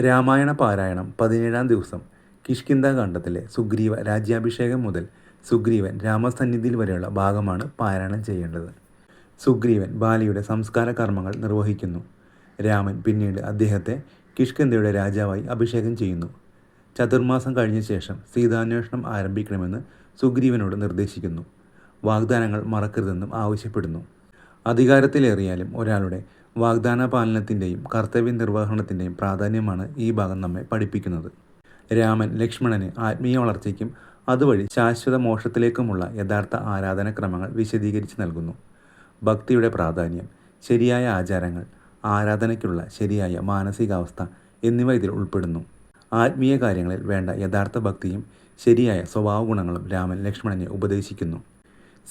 രാമായണ പാരായണം പതിനേഴാം ദിവസം. കിഷ്കിന്ത കാണ്ഡത്തിലെ സുഗ്രീവ രാജ്യാഭിഷേകം മുതൽ സുഗ്രീവൻ രാമസന്നിധിയിൽ വരെയുള്ള ഭാഗമാണ് പാരായണം ചെയ്യേണ്ടത്. സുഗ്രീവൻ ബാലിയുടെ സംസ്കാര കർമ്മങ്ങൾ നിർവഹിക്കുന്നു. രാമൻ പിന്നീട് അദ്ദേഹത്തെ കിഷ്കിന്ധയുടെ രാജാവായി അഭിഷേകം ചെയ്യുന്നു. ചതുർമാസം കഴിഞ്ഞ ശേഷം സീതാന്വേഷണം ആരംഭിക്കണമെന്ന് സുഗ്രീവനോട് നിർദ്ദേശിക്കുന്നു. വാഗ്ദാനങ്ങൾ മറക്കരുതെന്നും ആവശ്യപ്പെടുന്നു. അധികാരത്തിലേറിയാലും ഒരാളുടെ വാഗ്ദാന പാലനത്തിന്റെയും കർത്തവ്യ നിർവഹണത്തിന്റെയും പ്രാധാന്യമാണ് ഈ ഭാഗം നമ്മെ പഠിപ്പിക്കുന്നത്. രാമൻ ലക്ഷ്മണന് ആത്മീയ വളർച്ചയ്ക്കും അതുവഴി ശാശ്വത മോക്ഷത്തിലേക്കുമുള്ള യഥാർത്ഥ ആരാധനക്രമങ്ങൾ വിശദീകരിച്ച് നൽകുന്നു. ഭക്തിയുടെ പ്രാധാന്യം ശരിയായ ആചാരങ്ങൾ ആരാധനയ്ക്കുള്ള ശരിയായ മാനസികാവസ്ഥ എന്നിവ ഇതിൽ ഉൾപ്പെടുന്നു. ആത്മീയ കാര്യങ്ങളിൽ വേണ്ട യഥാർത്ഥ ഭക്തിയും ശരിയായ സ്വഭാവ ഗുണങ്ങളും രാമൻ ലക്ഷ്മണനെ ഉപദേശിക്കുന്നു.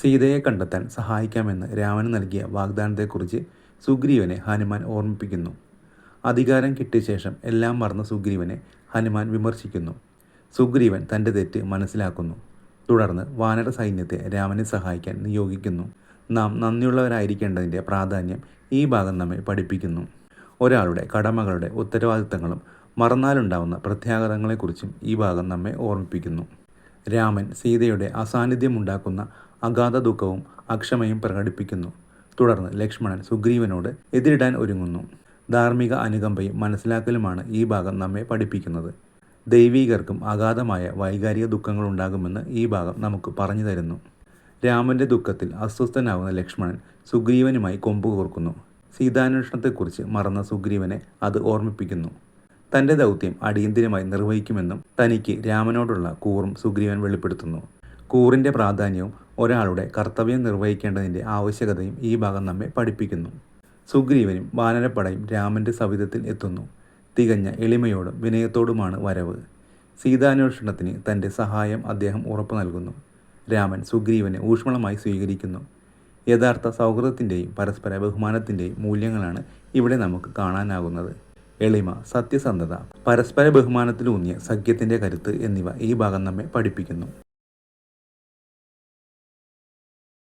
സീതയെ കണ്ടെത്താൻ സഹായിക്കാമെന്ന് രാമന് നൽകിയ വാഗ്ദാനത്തെക്കുറിച്ച് സുഗ്രീവനെ ഹനുമാൻ ഓർമ്മിപ്പിക്കുന്നു. അധികാരം കിട്ടിയ ശേഷം എല്ലാം മറന്ന സുഗ്രീവനെ ഹനുമാൻ വിമർശിക്കുന്നു. സുഗ്രീവൻ തന്റെ തെറ്റ് മനസ്സിലാക്കുന്നു. തുടർന്ന് വാനര സൈന്യത്തെ രാമനെ സഹായിക്കാൻ നിയോഗിക്കുന്നു. നാം നന്ദിയുള്ളവരായിരിക്കേണ്ടതിന്റെ പ്രാധാന്യം ഈ ഭാഗം നമ്മെ പഠിപ്പിക്കുന്നു. ഒരാളുടെ കടമകളുടെ ഉത്തരവാദിത്തങ്ങളും മറന്നാലുണ്ടാവുന്ന പ്രത്യാഘാതങ്ങളെക്കുറിച്ചും ഈ ഭാഗം നമ്മെ ഓർമ്മിപ്പിക്കുന്നു. രാമൻ സീതയുടെ അസാന്നിധ്യമുണ്ടാക്കുന്ന അഗാധ ദുഃഖവും അക്ഷമയും പ്രകടിപ്പിക്കുന്നു. തുടർന്ന് ലക്ഷ്മണൻ സുഗ്രീവനോട് എതിരിടാൻ ഒരുങ്ങുന്നു. ധാർമ്മിക അനുകമ്പയും മനസ്സിലാക്കലുമാണ് ഈ ഭാഗം നമ്മെ പഠിപ്പിക്കുന്നത്. ദൈവീകർക്കും അഗാധമായ വൈകാരിക ദുഃഖങ്ങളുണ്ടാകുമെന്ന് ഈ ഭാഗം നമുക്ക് പറഞ്ഞു തരുന്നു. രാമന്റെ ദുഃഖത്തിൽ അസ്വസ്ഥനാകുന്ന ലക്ഷ്മണൻ സുഗ്രീവനുമായി കൊമ്പ് കോർക്കുന്നു. സീതാന്വേഷണത്തെക്കുറിച്ച് മറന്ന സുഗ്രീവനെ അത് ഓർമ്മിപ്പിക്കുന്നു. തന്റെ ദൗത്യം അടിയന്തിരമായി നിർവഹിക്കുമെന്നും തനിക്ക് രാമനോടുള്ള കൂറും സുഗ്രീവൻ വെളിപ്പെടുത്തുന്നു. കൂറിന്റെ പ്രാധാന്യവും ഒരാളുടെ കർത്തവ്യം നിർവഹിക്കേണ്ടതിന്റെ ആവശ്യകതയും ഈ ഭാഗം നമ്മെ പഠിപ്പിക്കുന്നു. സുഗ്രീവനും വാനരപ്പടയും രാമന്റെ സവിധത്തിൽ എത്തുന്നു. തികഞ്ഞ എളിമയോടും വിനയത്തോടുമാണ് വരവ്. സീതാന്വേഷണത്തിന് തന്റെ സഹായം അദ്ദേഹം ഉറപ്പു നൽകുന്നു. രാമൻ സുഗ്രീവനെ ഊഷ്മളമായി സ്വീകരിക്കുന്നു. യഥാർത്ഥ സൗഹൃദത്തിന്റെയും പരസ്പര ബഹുമാനത്തിന്റെയും മൂല്യങ്ങളാണ് ഇവിടെ നമുക്ക് കാണാനാകുന്നത്. എളിമ സത്യസന്ധത പരസ്പര ബഹുമാനത്തിലൂന്നിയ സഖ്യത്തിന്റെ കരുത്ത് എന്നിവ ഈ ഭാഗം നമ്മെ പഠിപ്പിക്കുന്നു.